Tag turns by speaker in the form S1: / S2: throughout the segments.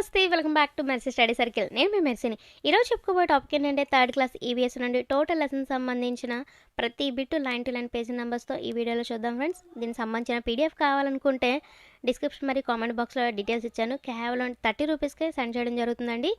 S1: నమస్తే welcome back to Mercy study circle. నేను మీ మెర్సీని. ఈరోజు చెప్పుకోబోయే టాపిక్ ఏంటంటే థర్డ్ క్లాస్ ఈవీఎస్ నుండి టోటల్ లెసన్ సంబంధించిన ప్రతి bit line to line page నెంబర్స్తో ఈ వీడియోలో చూద్దాం ఫ్రెండ్స్. దీనికి సంబంధించిన పీడిఎఫ్ కావాలనుకుంటే డిస్క్రిప్షన్ మరియు కామెంట్ బాక్స్లో డీటెయిల్స్ ఇచ్చాను. కేవలం థర్టీ రూపీస్కే సెండ్ చేయడం జరుగుతుందండి.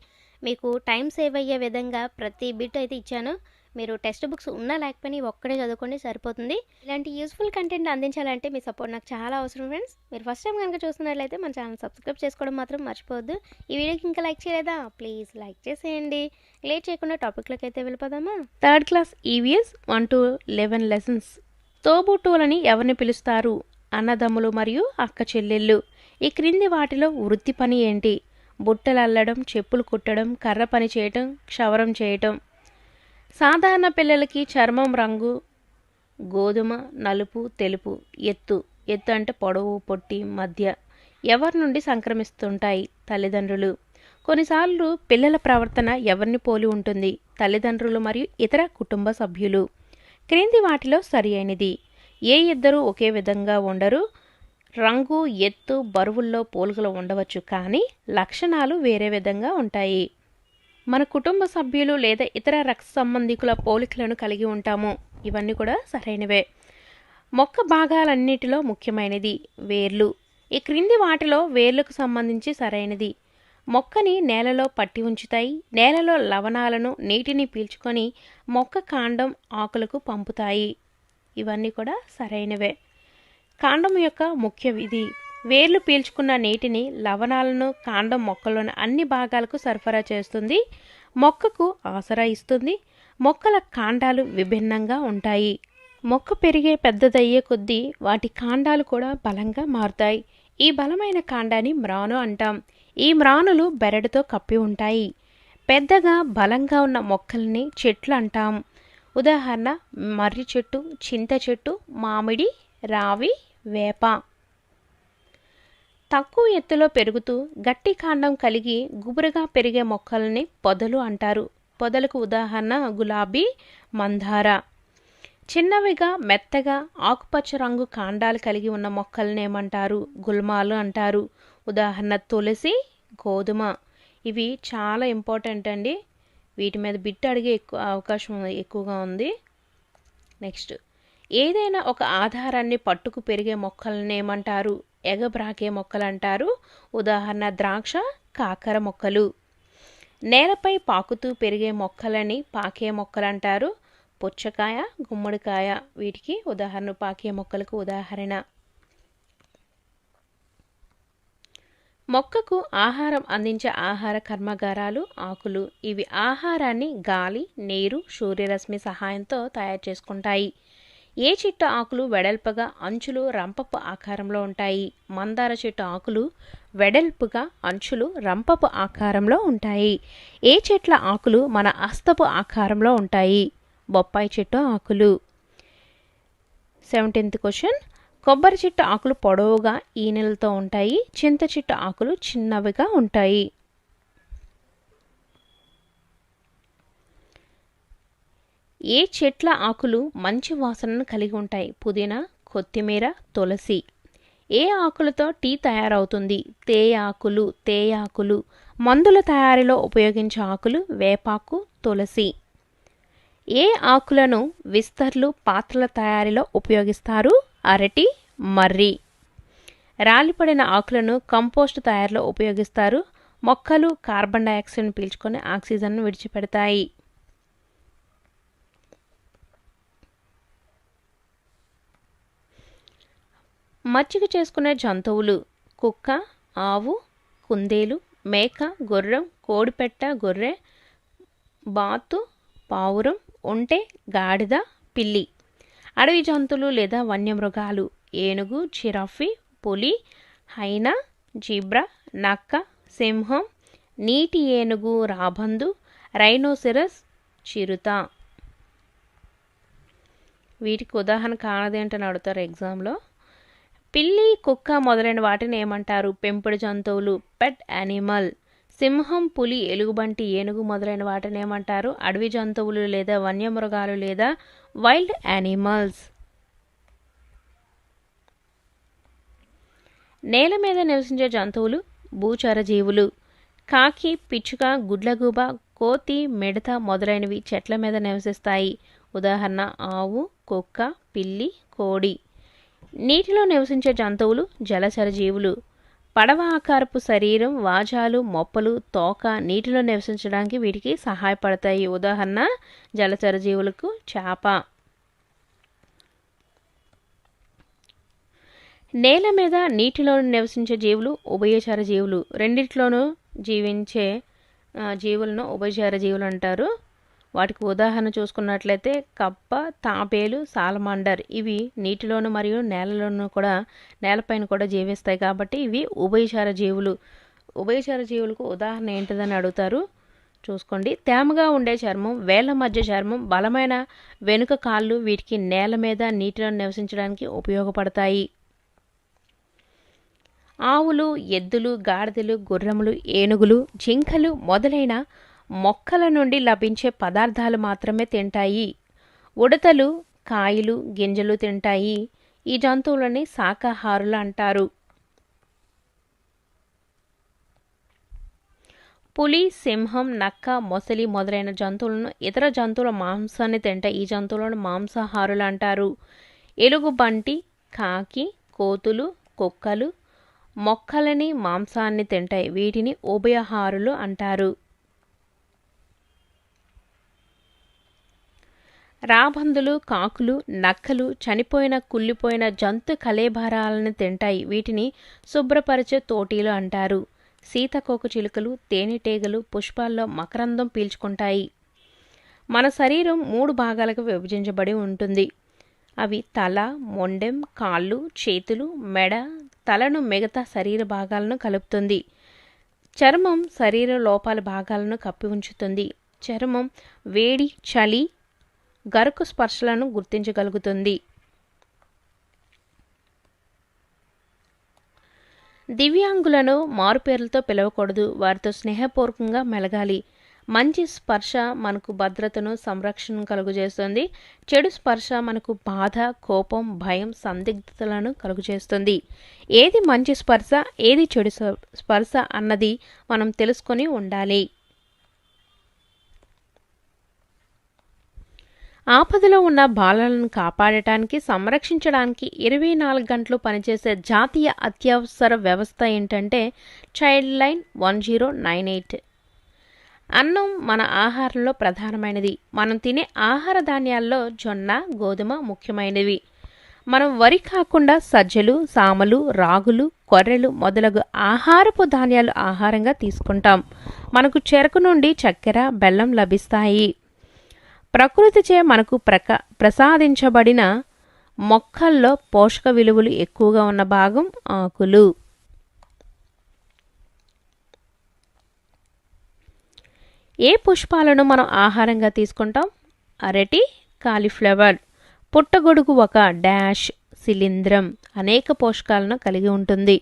S1: మీకు టైం సేవ్ అయ్యే విధంగా ప్రతి బిట్ అయితే ఇచ్చాను. మీరు టెక్స్ట్ బుక్స్ ఉన్నా లేకపోయినా ఒక్కడే చదువుకోండి సరిపోతుంది. ఇలాంటి యూస్ఫుల్ కంటెంట్ అందించాలంటే మీ సపోర్ట్ నాకు చాలా అవసరం ఫ్రెండ్స్. మీరు ఫస్ట్ టైం కనుక చూస్తున్నట్లయితే మన ఛానల్ సబ్స్క్రైబ్ చేసుకోవడం మాత్రం మర్చిపోవద్దు. ఈ వీడియోకి ఇంకా లైక్ చేయలేదా? ప్లీజ్ లైక్ చేసేయండి. లేట్ చేయకుండా టాపిక్లోకి అయితే వెళ్ళిపోదామా?
S2: Third class EVS one to eleven lessons. తోబుట్టువులని ఎవరిని పిలుస్తారు? అన్నదమ్ములు మరియు అక్క చెల్లెళ్ళు. ఈ క్రింది వాటిలో వృత్తి పని ఏంటి? బుట్టలు అల్లడం చెప్పులు కుట్టడం కర్ర పని చేయటం క్షవరం చేయటం. సాధారణ పిల్లలకి చర్మం రంగు గోధుమ నలుపు తెలుపు ఎత్తు. ఎత్తు అంటే పొడవు పొట్టి మధ్య. ఎవరి నుండి సంక్రమిస్తుంటాయి? తల్లిదండ్రులు. కొన్నిసార్లు పిల్లల ప్రవర్తన ఎవరిని పోలి ఉంటుంది? తల్లిదండ్రులు మరియు ఇతర కుటుంబ సభ్యులు. క్రింది వాటిలో సరి అయినది ఏ ఇద్దరు ఒకే విధంగా ఉండరు. రంగు ఎత్తు బరువుల్లో పోలికలు ఉండవచ్చు కానీ లక్షణాలు వేరే విధంగా ఉంటాయి. మన కుటుంబ సభ్యులు లేదా ఇతర రక్త సంబంధికుల పోలికలను కలిగి ఉంటాము. ఇవన్నీ కూడా సరైనవే. మొక్క భాగాలన్నిటిలో ముఖ్యమైనది వేర్లు. ఈ క్రింది వాటిలో వేర్లకు సంబంధించి సరైనది. మొక్కని నేలలో పట్టి ఉంచుతాయి. నేలలో లవణాలను నీటిని పీల్చుకొని మొక్క కాండం ఆకులకు పంపుతాయి. ఇవన్నీ కూడా సరైనవే. కాండం యొక్క ముఖ్య విధి. వేర్లు పీల్చుకున్న నీటిని లవణాలను కాండం మొక్కలోని అన్ని భాగాలకు సరఫరా చేస్తుంది. మొక్కకు ఆసరా ఇస్తుంది. మొక్కల కాండాలు విభిన్నంగా ఉంటాయి. మొక్క పెరిగే పెద్దదయ్యే కొద్దీ వాటి కాండాలు కూడా బలంగా మారుతాయి. ఈ బలమైన కాండాన్ని మ్రాను అంటాం. ఈ మ్రానులు బెరడుతో కప్పి ఉంటాయి. పెద్దగా బలంగా ఉన్న మొక్కల్ని చెట్లు అంటాం. ఉదాహరణ మర్రి చెట్టు చింత చెట్టు మామిడి రావి వేప. తక్కువ ఎత్తులో పెరుగుతూ గట్టి కాండం కలిగి గుబురుగా పెరిగే మొక్కల్ని పొదలు అంటారు. పొదలకు ఉదాహరణ గులాబీ మందార. చిన్నవిగా మెత్తగా ఆకుపచ్చ రంగు కాండాలు కలిగి ఉన్న మొక్కలనేమంటారు గుల్మాలు అంటారు. ఉదాహరణ తులసి గోధుమ. ఇవి చాలా ఇంపార్టెంట్ అండి. వీటి మీద బిట్ అడిగే ఎక్కువ అవకాశం ఎక్కువగా ఉంది. నెక్స్ట్. ఏదైనా ఒక ఆధారాన్ని పట్టుకు పెరిగే మొక్కలనేమంటారు ఎగబ్రాకే మొక్కలు అంటారు ఉదాహరణ ద్రాక్ష కాకర మొక్కలు. నేలపై పాకుతూ పెరిగే మొక్కలని పాకే మొక్కలు అంటారు పుచ్చకాయ గుమ్మడికాయ వీటికి ఉదాహరణ పాకే మొక్కలకు ఉదాహరణ. మొక్కకు ఆహారం అందించే ఆహార కర్మాగారాలు ఆకులు. ఇవి ఆహారాన్ని గాలి నీరు సూర్యరశ్మి సహాయంతో తయారు చేసుకుంటాయి. ఏ చెట్టు ఆకులు వెడల్పగా అంచులు రంపపు ఆకారంలో ఉంటాయి? మందార చెట్టు ఆకులు వెడల్పుగా అంచులు రంపపు ఆకారంలో ఉంటాయి. ఏ చెట్ల ఆకులు మన అస్తపు ఆకారంలో ఉంటాయి? బొప్పాయి చెట్టు ఆకులు. Seventeenth question. కొబ్బరి చెట్టు ఆకులు పొడవుగా ఈనెలతో ఉంటాయి. చింత చెట్టు ఆకులు చిన్నవిగా ఉంటాయి. ఏ చెట్ల ఆకులు మంచి వాసనను కలిగి ఉంటాయి? పుదీనా కొత్తిమీర తులసి. ఏ ఆకులతో టీ తయారవుతుంది? తేయాకులు తేయాకులు మందుల తయారీలో ఉపయోగించే ఆకులు వేపాకు తులసి. ఏ ఆకులను విస్తర్లు పాత్రల తయారీలో ఉపయోగిస్తారు? అరటి మర్రి. రాలిపడిన ఆకులను కంపోస్ట్ తయారీలో ఉపయోగిస్తారు. మొక్కలు కార్బన్ డయాక్సైడ్ను పీల్చుకొని ఆక్సిజన్ను విడిచిపెడతాయి. మచ్చిక చేసుకునే జంతువులు కుక్క ఆవు కుందేలు మేక గుర్రం కోడిపెట్ట గొర్రె బాతు పావురం ఒంటె గాడిద పిల్లి. అడవి జంతువులు లేదా వన్యమృగాలు ఏనుగు జిరాఫీ పులి హైనా జీబ్రా నక్క సింహం నీటి ఏనుగు రాబందు రైనోసిరస్ చిరుత. వీటికి ఉదాహరణ కానదేంటని అడుగుతారు ఎగ్జామ్లో. పిల్లి కుక్క మొదలైన వాటిని ఏమంటారు? పెంపుడు జంతువులు పెట్ యానిమల్ సింహం పులి ఎలుగుబంటి ఏనుగు మొదలైన వాటిని ఏమంటారు? అడవి జంతువులు లేదా వన్యమృగాలు లేదా వైల్డ్ యానిమల్స్. నేల మీద నివసించే జంతువులు భూచర జీవులు కాకి పిచ్చుక గుడ్లగూబ కోతి మిడత మొదలైనవి చెట్ల మీద నివసిస్తాయి. ఉదాహరణ ఆవు కుక్క పిల్లి కోడి. నీటిలో నివసించే జంతువులు జలచర జీవులు. పడవ ఆకారపు శరీరం వాజాలు మొప్పలు తోక నీటిలో నివసించడానికి వీటికి సహాయపడతాయి. ఉదాహరణ జలచర జీవులకు చేప. నేల మీద నీటిలో నివసించే జీవులు ఉభయచర జీవులు. రెండిట్లోనూ జీవించే జీవులను ఉభయచర జీవులు అంటారు. వాటికి ఉదాహరణ చూసుకున్నట్లయితే కప్ప తాపేలు సాలమండర్ ఇవి నీటిలోను మరియు నేలలోను కూడా నేలపైన కూడా జీవిస్తాయి కాబట్టి ఇవి ఉభయచార జీవులు. ఉభయచార జీవులకు ఉదాహరణ ఏంటిదని అడుగుతారు? చూసుకోండి. తేమగా ఉండే చర్మం వేళ్ళ మధ్య చర్మం బలమైన వెనుక కాళ్ళు వీటికి నేల మీద నీటిలో నివసించడానికి ఉపయోగపడతాయి. ఆవులు ఎద్దులు గాడిదలు గుర్రములు ఏనుగులు జింకలు మొదలైన మొక్కల నుండి లభించే పదార్థాలు మాత్రమే తింటాయి. ఉడతలు కాయలు గింజలు తింటాయి. ఈ జంతువులని శాకాహారులు అంటారు. పులి సింహం నక్క మొసలి మొదలైన జంతువులను ఇతర జంతువుల మాంసాన్ని తింటాయి ఈ జంతువులను మాంసాహారులు అంటారు. ఎలుగుబంటి కాకి కోతులు కుక్కలు మొక్కలని మాంసాన్ని తింటాయి. వీటిని ఉభయహారులు అంటారు. రాబందులు కాకులు నక్కలు చనిపోయిన కుళ్ళిపోయిన జంతు కలేభారాలను తింటాయి. వీటిని శుభ్రపరిచే తోటీలు అంటారు. సీతకోక చిలుకలు తేనెటీగలు పుష్పాల్లో మకరందం పీల్చుకుంటాయి. మన శరీరం మూడు భాగాలకు విభజించబడి ఉంటుంది. అవి తల మొండెం కాళ్ళు చేతులు మెడ తలను మిగతా శరీర భాగాలను కలుపుతుంది. చర్మం శరీర లోపాల భాగాలను కప్పి ఉంచుతుంది. చర్మం వేడి చలి గరుకు స్పర్శలను గుర్తించగలుగుతుంది. దివ్యాంగులను మారుపేర్లతో పిలవకూడదు. వారితో స్నేహపూర్వకంగా మెలగాలి. మంచి స్పర్శ మనకు భద్రతను సంరక్షణను కలుగజేస్తుంది. చెడు స్పర్శ మనకు బాధ కోపం భయం సందిగ్ధతలను కలుగజేస్తుంది. ఏది మంచి స్పర్శ ఏది చెడు స్పర్శ అన్నది మనం తెలుసుకొని ఉండాలి. ఆపదలో ఉన్న బాలలను కాపాడటానికి సంరక్షించడానికి ఇరవై నాలుగు గంటలు పనిచేసే జాతీయ అత్యవసర వ్యవస్థ ఏంటంటే child line one zero nine eight. అన్నం మన ఆహారంలో ప్రధానమైనది. మనం తినే ఆహార ధాన్యాల్లో జొన్న గోధుమ ముఖ్యమైనవి. మనం వరి కాకుండా సజ్జలు సామలు రాగులు కొర్రెలు మొదలగు ఆహారపు ధాన్యాలు ఆహారంగా తీసుకుంటాం. మనకు చెరకు నుండి చక్కెర బెల్లం లభిస్తాయి. ప్రకృతిచే మనకు ప్రక ప్రసాదించబడిన మొక్కల్లో పోషక విలువలు ఎక్కువగా ఉన్న భాగం ఆకులు. ఏ పుష్పాలను మనం ఆహారంగా తీసుకుంటాం? అరటి కాలీఫ్లవర్ పుట్టగొడుగు ఒక డాష్ శిలీంధ్రం అనేక పోషకాలను కలిగి ఉంటుంది.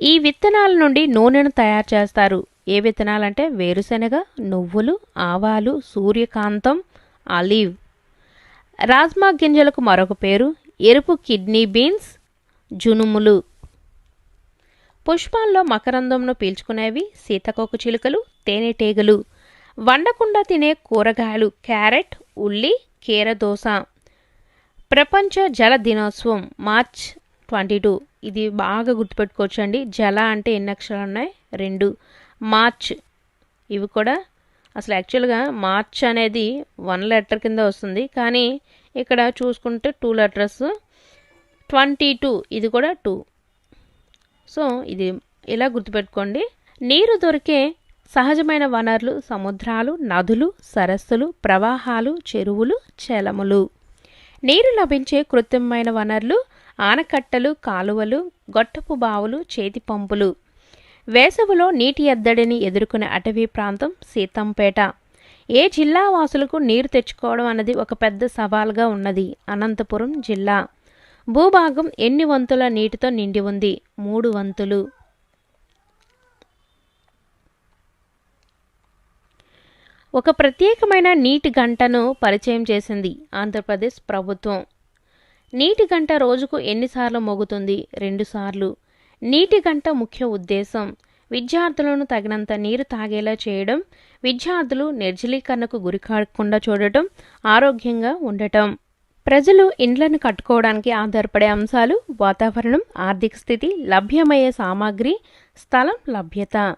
S2: ఈ విత్తనాల నుండి నూనెను తయారు చేస్తారు. ఏ విత్తనాలంటే వేరుశెనగ నువ్వులు ఆవాలు సూర్యకాంతం ఆలివ్ రాజ్మా గింజలకు మరొక పేరు ఎరుపు కిడ్నీ బీన్స్ జునుములు. పుష్పాల్లో మకరందంను పీల్చుకునేవి సీతకోకు చిలుకలు తేనెటీగలు వండకుండా తినే కూరగాయలు క్యారెట్ ఉల్లి కీరదోస ప్రపంచ జల దినోత్సవం మార్చ్ ట్వంటీ టూ. ఇది బాగా గుర్తుపెట్టుకోవచ్చండి. జల అంటే ఎన్ని అక్షరాలు ఉన్నాయి? రెండు. మార్చ్. ఇవి కూడా అసలు యాక్చువల్గా మార్చ్ అనేది వన్ లెటర్ కింద వస్తుంది. కానీ ఇక్కడ చూసుకుంటే టూ లెటర్స్. ట్వంటీ టూ ఇది కూడా టూ. సో ఇది ఇలా గుర్తుపెట్టుకోండి. నీరు దొరికే సహజమైన వనరులు సముద్రాలు నదులు సరస్సులు ప్రవాహాలు చెరువులు చలములు. నీరు లభించే కృత్రిమమైన వనరులు ఆనకట్టలు కాలువలు గొట్టపు బావులు చేతి పంపులు. వేసవిలో నీటి ఎద్దడిని ఎదుర్కొనే అటవీ ప్రాంతం సీతంపేట. ఏ జిల్లా వాసులకు నీరు తెచ్చుకోవడం అన్నది ఒక పెద్ద సవాల్గా ఉన్నది అనంతపురం జిల్లా. భూభాగం ఎన్ని వంతుల నీటితో నిండి ఉంది? మూడు వంతులు. ఒక ప్రత్యేకమైన నీటి గంటను పరిచయం చేసింది ఆంధ్రప్రదేశ్ ప్రభుత్వం. నీటి గంట రోజుకు ఎన్నిసార్లు మోగుతుంది? రెండుసార్లు నీటి గంట ముఖ్య ఉద్దేశం. విద్యార్థులను తగినంత నీరు తాగేలా చేయడం విద్యార్థులు నిర్జలీకరణకు గురి కాకుండా చూడటం ఆరోగ్యంగా ఉండటం. ప్రజలు ఇండ్లను కట్టుకోవడానికి ఆధారపడే అంశాలు వాతావరణం ఆర్థిక స్థితి లభ్యమయ్యే సామాగ్రి స్థలం లభ్యత.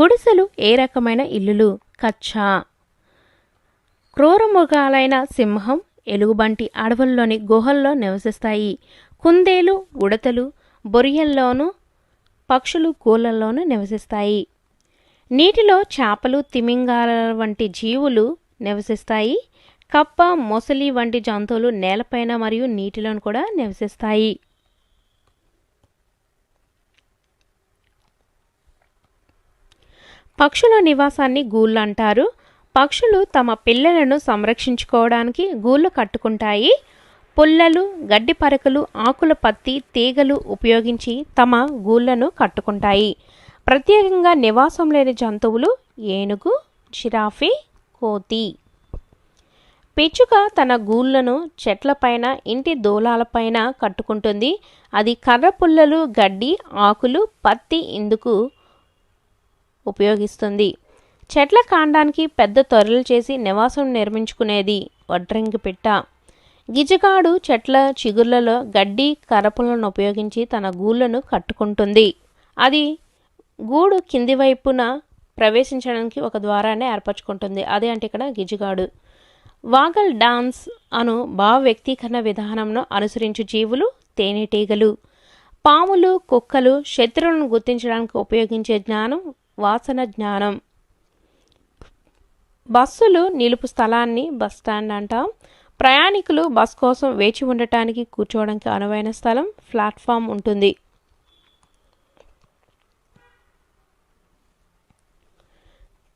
S2: గుడిసెలు ఏ రకమైన ఇల్లులు? కచ్చా. క్రూరమృగాలైన సింహం ఎలుగుబంటి అడవుల్లోని గుహల్లో నివసిస్తాయి. కుందేలు ఉడతలు బొరియల్లోనూ పక్షులు కూలల్లోనూ నివసిస్తాయి. నీటిలో చేపలు తిమింగాల వంటి జీవులు నివసిస్తాయి. కప్ప మొసలి వంటి జంతువులు నేలపైన మరియు నీటిలోను కూడా నివసిస్తాయి. పక్షుల నివాసాన్ని గూళ్ళు అంటారు. పక్షులు తమ పిల్లలను సంరక్షించుకోవడానికి గూళ్ళు కట్టుకుంటాయి. పుల్లలు గడ్డి పరకలు ఆకుల పత్తి తీగలు ఉపయోగించి తమ గూళ్ళను కట్టుకుంటాయి. ప్రత్యేకంగా నివాసం లేని జంతువులు ఏనుగు జిరాఫీ కోతి. పిచ్చుక తన గూళ్ళను చెట్లపైన ఇంటి దూలాలపైన కట్టుకుంటుంది. అది కర్ర పుల్లలు గడ్డి ఆకులు పత్తి ఇందుకు ఉపయోగిస్తుంది. చెట్ల కాండానికి పెద్ద తొరలు చేసి నివాసం నిర్మించుకునేది వడ్రంగి పిట్ట. గిజగాడు చెట్ల చిగుర్లలో గడ్డి కరపులను ఉపయోగించి తన గూళ్ళను కట్టుకుంటుంది. అది గూడు కింది వైపున ప్రవేశించడానికి ఒక ద్వారాన్ని ఏర్పరచుకుంటుంది. అదే అంటే ఇక్కడ గిజగాడు. వాగల్ డాన్స్ అను భావ వ్యక్తీకరణ విధానంను అనుసరించు జీవులు తేనెటీగలు. పాములు కుక్కలు శత్రువులను గుర్తించడానికి ఉపయోగించే జ్ఞానం వాసన జ్ఞానం. బస్సులు నిలుపు స్థలాన్ని బస్ స్టాండ్ అంటాం. ప్రయాణికులు బస్ కోసం వేచి ఉండటానికి కూర్చోవడానికి అనువైన స్థలం ప్లాట్ఫామ్ ఉంటుంది.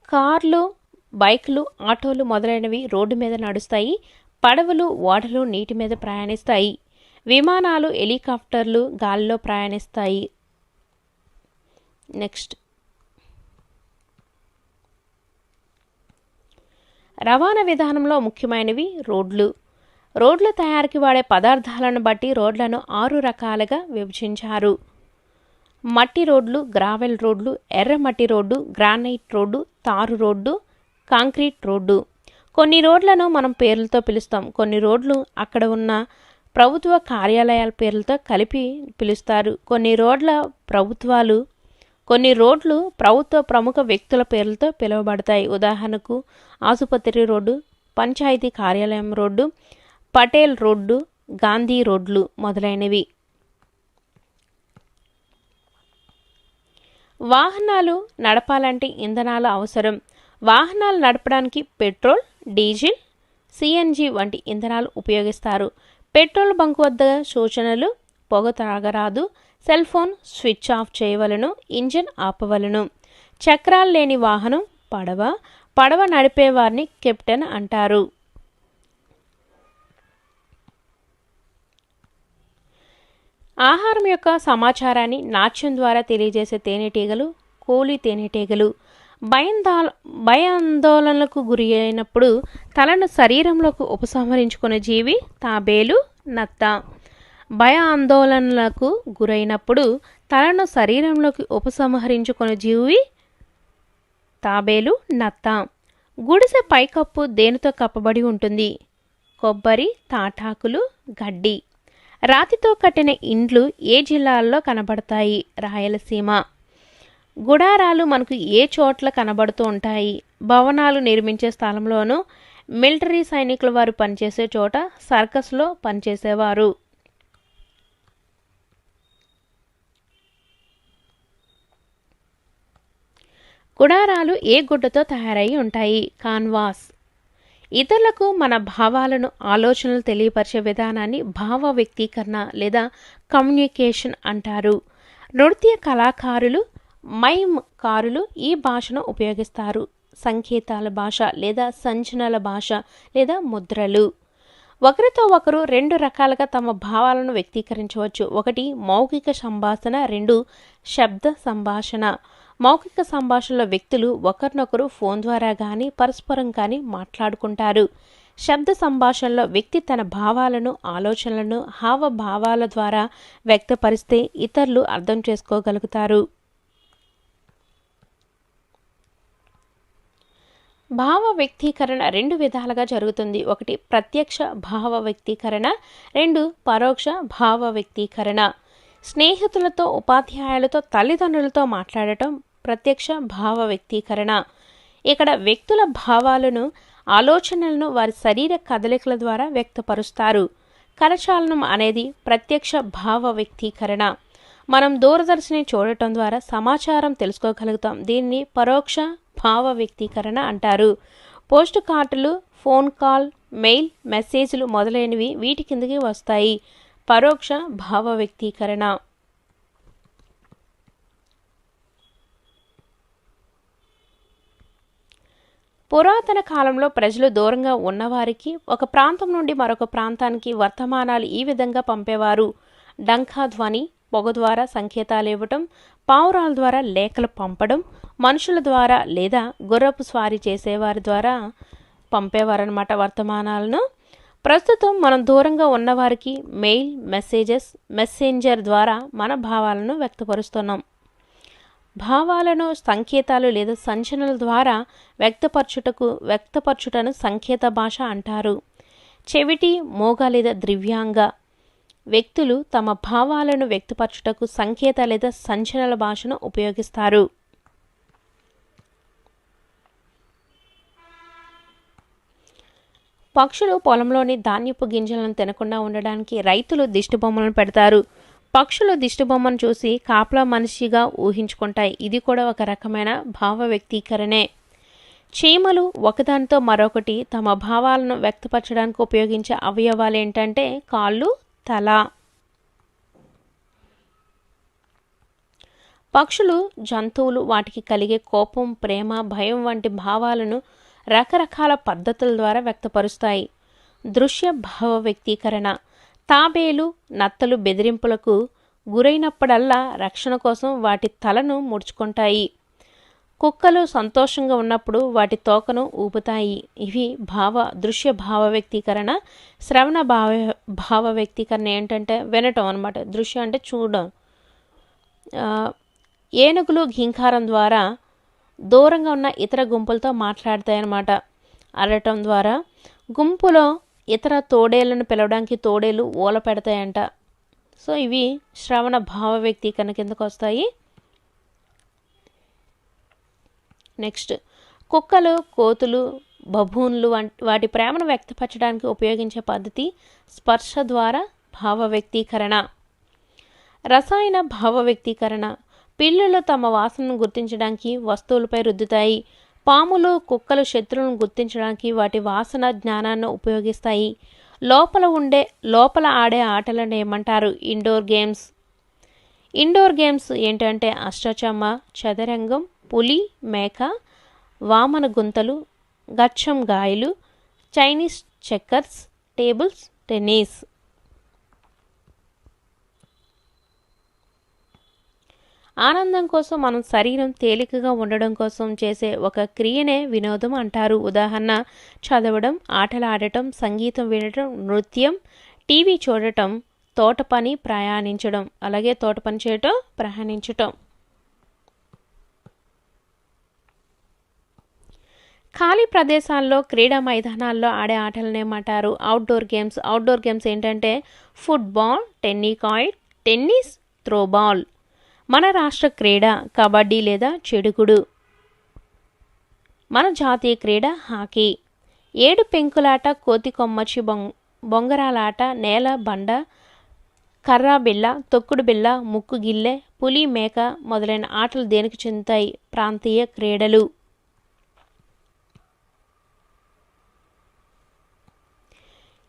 S2: కార్లు బైక్లు ఆటోలు మొదలైనవి రోడ్డు మీద నడుస్తాయి పడవలు ఓడలు నీటి మీద ప్రయాణిస్తాయి. విమానాలు హెలికాప్టర్లు గాలిలో ప్రయాణిస్తాయి. నెక్స్ట్. రవాణా విధానంలో ముఖ్యమైనవి రోడ్లు. రోడ్ల తయారీకి వాడే పదార్థాలను బట్టి రోడ్లను ఆరు రకాలుగా విభజించారు. మట్టి రోడ్లు గ్రావెల్ రోడ్లు ఎర్రమట్టి రోడ్డు గ్రానైట్ రోడ్డు తారు రోడ్డు కాంక్రీట్ రోడ్డు. కొన్ని రోడ్లను మనం పేర్లతో పిలుస్తాం. కొన్ని రోడ్లు అక్కడ ఉన్న ప్రభుత్వ కార్యాలయాల పేర్లతో కలిపి పిలుస్తారు. కొన్ని రోడ్ల ప్రభుత్వాలు కొన్ని రోడ్లు ప్రభుత్వ ప్రముఖ వ్యక్తుల పేర్లతో పిలువబడతాయి. ఉదాహరణకు ఆసుపత్రి రోడ్డు పంచాయతీ కార్యాలయం రోడ్డు పటేల్ రోడ్డు గాంధీ రోడ్లు మొదలైనవి. వాహనాలు నడపాలంటే ఇంధనాలు అవసరం. వాహనాలు నడపడానికి పెట్రోల్ డీజిల్ సిఎన్జి వంటి ఇంధనాలు ఉపయోగిస్తారు. పెట్రోల్ బంక్ వద్ద సూచనలు పొగ త్రాగరాదు సెల్ ఫోన్ స్విచ్ ఆఫ్ చేయవలను ఇంజిన్ ఆపవలను. చక్రాలు లేని వాహనం పడవ పడవ నడిపేవారిని కెప్టెన్ అంటారు. ఆహారం యొక్క సమాచారాన్ని నాట్యం ద్వారా తెలియజేసే తేనెటీగలు కోలి తేనెటీగలు. భయందా భయాందోళనలకు గురి అయినప్పుడు తలను శరీరంలోకి ఉపసంహరించుకునే జీవి తాబేలు నత్త. భయ ఆందోళనలకు గురైనప్పుడు తలను శరీరంలోకి ఉపసంహరించుకుని జీవి తాబేలు నత్త. గుడిసె పైకప్పు దేనితో కప్పబడి ఉంటుంది? కొబ్బరి తాటాకులు గడ్డి. రాతితో కట్టిన ఇండ్లు ఏ జిల్లాల్లో కనబడతాయి? రాయలసీమ. గుడారాలు మనకు ఏ చోట్ల కనబడుతూ ఉంటాయి? భవనాలు నిర్మించే స్థలంలోనూ మిలిటరీ సైనికుల వారు పనిచేసే చోట సర్కస్లో పనిచేసేవారు. గుడారాలు ఏ గుడ్డతో తయారై ఉంటాయి? కాన్వాస్. ఇతరులకు మన భావాలను ఆలోచనలు తెలియపరిచే విధానాన్ని భావ వ్యక్తీకరణ లేదా కమ్యూనికేషన్ అంటారు. నృత్య కళాకారులు మైమ్ కారులు ఈ భాషను ఉపయోగిస్తారు. సంకేతాల భాష లేదా సంచనల భాష లేదా ముద్రలు. ఒకరితో ఒకరు రెండు రకాలుగా తమ భావాలను వ్యక్తీకరించవచ్చు. ఒకటి మౌఖిక సంభాషణ రెండు శబ్ద సంభాషణ. మౌఖిక సంభాషణలో వ్యక్తులు ఒకరినొకరు ఫోన్ ద్వారా కానీ పరస్పరం కానీ మాట్లాడుకుంటారు. శబ్ద సంభాషణలో వ్యక్తి తన భావాలను ఆలోచనలను హావభావాల ద్వారా వ్యక్తపరిస్తే ఇతరులు అర్థం చేసుకోగలుగుతారు. భావ వ్యక్తీకరణ రెండు విధాలుగా జరుగుతుంది. ఒకటి ప్రత్యక్ష భావ వ్యక్తీకరణ. రెండు పరోక్ష భావ వ్యక్తీకరణ. స్నేహితులతో ఉపాధ్యాయులతో తల్లిదండ్రులతో మాట్లాడటం ప్రత్యక్ష భావ వ్యక్తీకరణ. ఇక్కడ వ్యక్తుల భావాలను ఆలోచనలను వారి శరీర కదలికల ద్వారా వ్యక్తపరుస్తారు. కరచాలనం అనేది ప్రత్యక్ష భావ వ్యక్తీకరణ. మనం దూరదర్శిని చూడటం ద్వారా సమాచారం తెలుసుకోగలుగుతాం. దీన్ని పరోక్ష భావ వ్యక్తీకరణ అంటారు. పోస్ట్ కార్డులు ఫోన్ కాల్ మెయిల్ మెసేజ్లు మొదలైనవి వీటి కిందకి వస్తాయి. పరోక్ష భావ వ్యక్తీకరణ. పురాతన కాలంలో ప్రజలు దూరంగా ఉన్నవారికి ఒక ప్రాంతం నుండి మరొక ప్రాంతానికి వర్తమానాలు ఈ విధంగా పంపేవారు. డంకా ధ్వని పొగ ద్వారా సంకేతాలు ఇవ్వటం పావురాల ద్వారా లేఖలు పంపడం మనుషుల ద్వారా లేదా గుర్రపు స్వారీ చేసేవారి ద్వారా పంపేవారనమాట వర్తమానాలను. ప్రస్తుతం మనం దూరంగా ఉన్నవారికి మెయిల్ మెసేజెస్ మెసెంజర్ ద్వారా మన భావాలను వ్యక్తపరుస్తున్నాం. భావాలను సంకేతాలు లేదా సంచలనల ద్వారా వ్యక్తపరచుటకు వ్యక్తపరచుటను సంకేత భాష అంటారు. చెవిటి మోగ లేదా ద్రివ్యాంగ వ్యక్తులు తమ భావాలను వ్యక్తపరచుటకు సంకేత లేదా సంచలన భాషను ఉపయోగిస్తారు. పక్షులు పొలంలోని ధాన్యపు గింజలను తినకుండా ఉండడానికి రైతులు దిష్టిబొమ్మలను పెడతారు. పక్షులు దిష్టిబొమ్మను చూసి కాపలా మనిషిగా ఊహించుకుంటాయి. ఇది కూడా ఒక రకమైన భావ వ్యక్తీకరణే. చీమలు ఒకదానితో మరొకటి తమ భావాలను వ్యక్తపరచడానికి ఉపయోగించే అవయవాలు ఏంటంటే కాళ్ళు తల. పక్షులు జంతువులు వాటికి కలిగే కోపం ప్రేమ భయం వంటి భావాలను రకరకాల పద్ధతుల ద్వారా వ్యక్తపరుస్తాయి. దృశ్య భావ వ్యక్తీకరణ. తాబేలు నత్తలు బెదిరింపులకు గురైనప్పుడల్లా రక్షణ కోసం వాటి తలను ముడుచుకుంటాయి. కుక్కలు సంతోషంగా ఉన్నప్పుడు వాటి తోకను ఊపుతాయి. ఇవి భావ దృశ్య భావ వ్యక్తీకరణ శ్రవణ భావ భావ వ్యక్తీకరణ ఏంటంటే వినటం అనమాట దృశ్యం అంటే చూడడం. ఏనుగులు ఘీంకారం ద్వారా దూరంగా ఉన్న ఇతర గుంపులతో మాట్లాడతాయి అన్నమాట అరటం ద్వారా గుంపులో ఇతర తోడేళ్ళను పిలవడానికి తోడేలు ఊల పెడతాయంట. సో ఇవి శ్రవణ భావ వ్యక్తీకరణ కిందకు వస్తాయి. నెక్స్ట్ కుక్కలు కోతులు బబూన్లు వంటి వాటి ప్రేమను వ్యక్తపరచడానికి ఉపయోగించే పద్ధతి స్పర్శ ద్వారా భావ వ్యక్తీకరణ. రసాయన భావ వ్యక్తీకరణ. పిల్లులు తమ వాసనను గుర్తించడానికి వస్తువులపై రుద్దుతాయి. పాములు కుక్కలు శత్రువులను గుర్తించడానికి వాటి వాసన జ్ఞానాన్ని ఉపయోగిస్తాయి. లోపల ఉండే లోపల ఆడే ఆటలను ఏమంటారు? Indoor games. ఇండోర్ గేమ్స్ ఏంటంటే అష్టచమ్మ చదరంగం పులి మేక వామన గుంతలు గచ్చం గాయలు చైనీస్ చెక్కర్స్ టేబుల్స్ టెన్నిస్. ఆనందం కోసం మనం శరీరం తేలికగా ఉండడం కోసం చేసే ఒక క్రియనే వినోదం అంటారు. ఉదాహరణ చదవడం ఆటలాడటం సంగీతం వినడం నృత్యం టీవీ చూడటం తోట పని ప్రయాణించడం అలాగే తోట పని చేయటం ప్రయాణించటం. ఖాళీ ప్రదేశాల్లో క్రీడా మైదానాల్లో ఆడే ఆటలను ఏమంటారు అవుట్డోర్ గేమ్స్ అవుట్డోర్ గేమ్స్ ఏంటంటే ఫుట్బాల్ టెన్నికాయిడ్ టెన్నిస్ త్రోబాల్ మన రాష్ట్ర క్రీడ కబడ్డీ లేదా చెడుగుడు. మన జాతీయ క్రీడ హాకీ. ఏడు పెంకులాట కోతి కొమ్మచ్చి బొంగ బొంగరాలాట నేల బండ కర్రా బిళ్ళ తొక్కుడు బిళ్ళ ముక్కు గిల్లె పులి మేక మొదలైన ఆటలు దేనికి చెందుతాయి? ప్రాంతీయ క్రీడలు.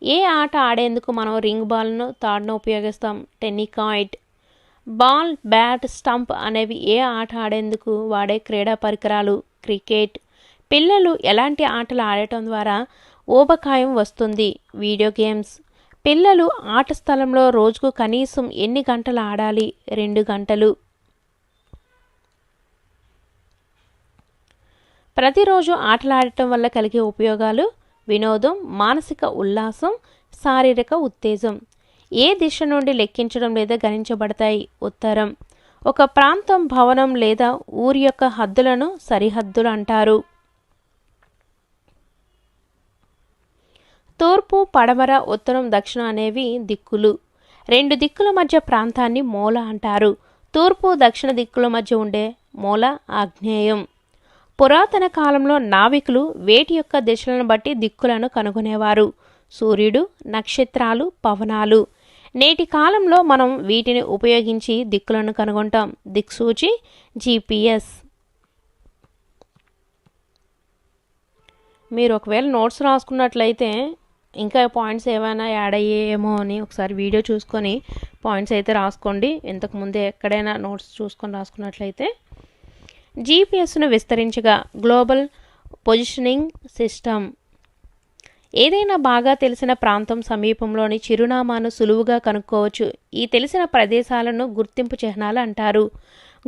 S2: ఏ ఆట ఆడేందుకు మనం రింగ్ బాల్ను తాడును ఉపయోగిస్తాం? టెన్నికాయిట్. బాల్ బ్యాట్ స్టంప్ అనేవి ఏ ఆట ఆడేందుకు వాడే క్రీడా పరికరాలు? క్రికెట్. పిల్లలు ఎలాంటి ఆటలు ఆడటం ద్వారా ఊబకాయం వస్తుంది? Video games. పిల్లలు ఆట స్థలంలో రోజుకు కనీసం ఎన్ని గంటలు ఆడాలి? రెండు గంటలు. ప్రతిరోజు ఆటలాడటం వల్ల కలిగే ఉపయోగాలు వినోదం మానసిక ఉల్లాసం శారీరక ఉత్తేజం. ఏ దిశ నుండి లెక్కించడం లేదా గణించబడతాయి? ఉత్తరం. ఒక ప్రాంతం భవనం లేదా ఊరి యొక్క హద్దులను సరిహద్దులు అంటారు. తూర్పు పడమర ఉత్తరం దక్షిణం అనేవి దిక్కులు. రెండు దిక్కుల మధ్య ప్రాంతాన్ని మూల అంటారు. తూర్పు దక్షిణ దిక్కుల మధ్య ఉండే మూల ఆగ్నేయం. పురాతన కాలంలో నావికులు వేటి యొక్క దిశలను బట్టి దిక్కులను కనుగొనేవారు. సూర్యుడు నక్షత్రాలు పవనాలు. నేటి కాలంలో మనం వీటిని ఉపయోగించి దిక్కులను కనుగొంటాం. దిక్సూచి జీపీఎస్. మీరు ఒకవేళ నోట్స్ రాసుకున్నట్లయితే ఇంకా పాయింట్స్ ఏమైనా యాడ్ అయ్యేమో అని ఒకసారి వీడియో చూసుకొని పాయింట్స్ అయితే రాసుకోండి. ఇంతకుముందే ఎక్కడైనా నోట్స్ చూసుకొని రాసుకున్నట్లయితే జీపీఎస్ను విస్తరించగా గ్లోబల్ పొజిషనింగ్ సిస్టమ్. ఏదైనా బాగా తెలిసిన ప్రాంతం సమీపంలోని చిరునామాను సులువుగా కనుక్కోవచ్చు. ఈ తెలిసిన ప్రదేశాలను గుర్తింపు చిహ్నాలు అంటారు.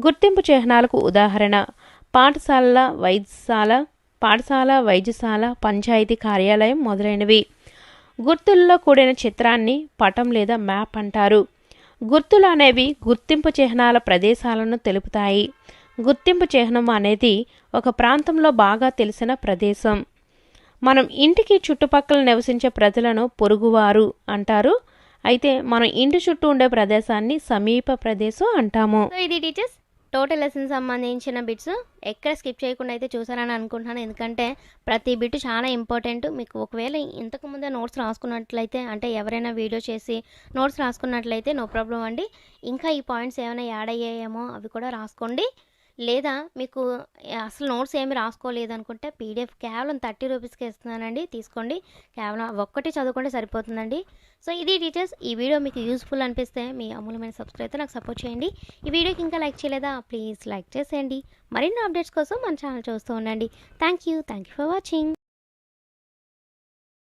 S2: గుర్తింపు చిహ్నాలకు ఉదాహరణ పాఠశాలల వైద్యశాల పాఠశాల వైద్యశాల పంచాయతీ కార్యాలయం మొదలైనవి. గుర్తుల్లో కూడిన చిత్రాన్ని పటం లేదా మ్యాప్ అంటారు. గుర్తులు అనేవి గుర్తింపు చిహ్నాల ప్రదేశాలను తెలుపుతాయి. గుర్తింపు చిహ్నం అనేది ఒక ప్రాంతంలో బాగా తెలిసిన ప్రదేశం. మనం ఇంటికి చుట్టుపక్కల నివసించే ప్రజలను పొరుగువారు అంటారు. అయితే మనం ఇంటి చుట్టూ ఉండే ప్రదేశాన్ని సమీప ప్రదేశం అంటాము.
S1: ఇది టీచర్స్ టోటల్ లెసన్ సంబంధించిన బిట్స్ ఎక్కడ స్కిప్ చేయకుండా అయితే చూసారని అనుకుంటున్నాను. ఎందుకంటే ప్రతి బిట్ చాలా ఇంపార్టెంట్ మీకు ఒకవేళ ఇంతకు ముందే నోట్స్ రాసుకున్నట్లయితే అంటే ఎవరైనా వీడియో చేసి నోట్స్ రాసుకున్నట్లయితే నో ప్రాబ్లం అండి. ఇంకా ఈ పాయింట్స్ ఏమైనా యాడ్ అయ్యాయేమో అవి కూడా రాసుకోండి. లేదా మీకు అసలు నోట్స్ ఏమి రాసుకోలేదు అనుకుంటే పీడిఎఫ్ కేవలం థర్టీ రూపీస్కి ఇస్తున్నానండి. తీసుకోండి. కేవలం ఒక్కటి చదువుకుంటే సరిపోతుందండి. సో ఇది టీచర్స్ ఈ వీడియో మీకు యూస్ఫుల్ అనిపిస్తే మీ అమూల్యమైన సబ్స్క్రైబ్ అయితే నాకు సపోర్ట్ చేయండి. ఈ వీడియోకి ఇంకా లైక్ చేయలేదా? ప్లీజ్ లైక్ చేసేయండి. మరిన్ని అప్డేట్స్ కోసం మన ఛానల్ చూస్తూ ఉండండి. Thank you thank you for watching.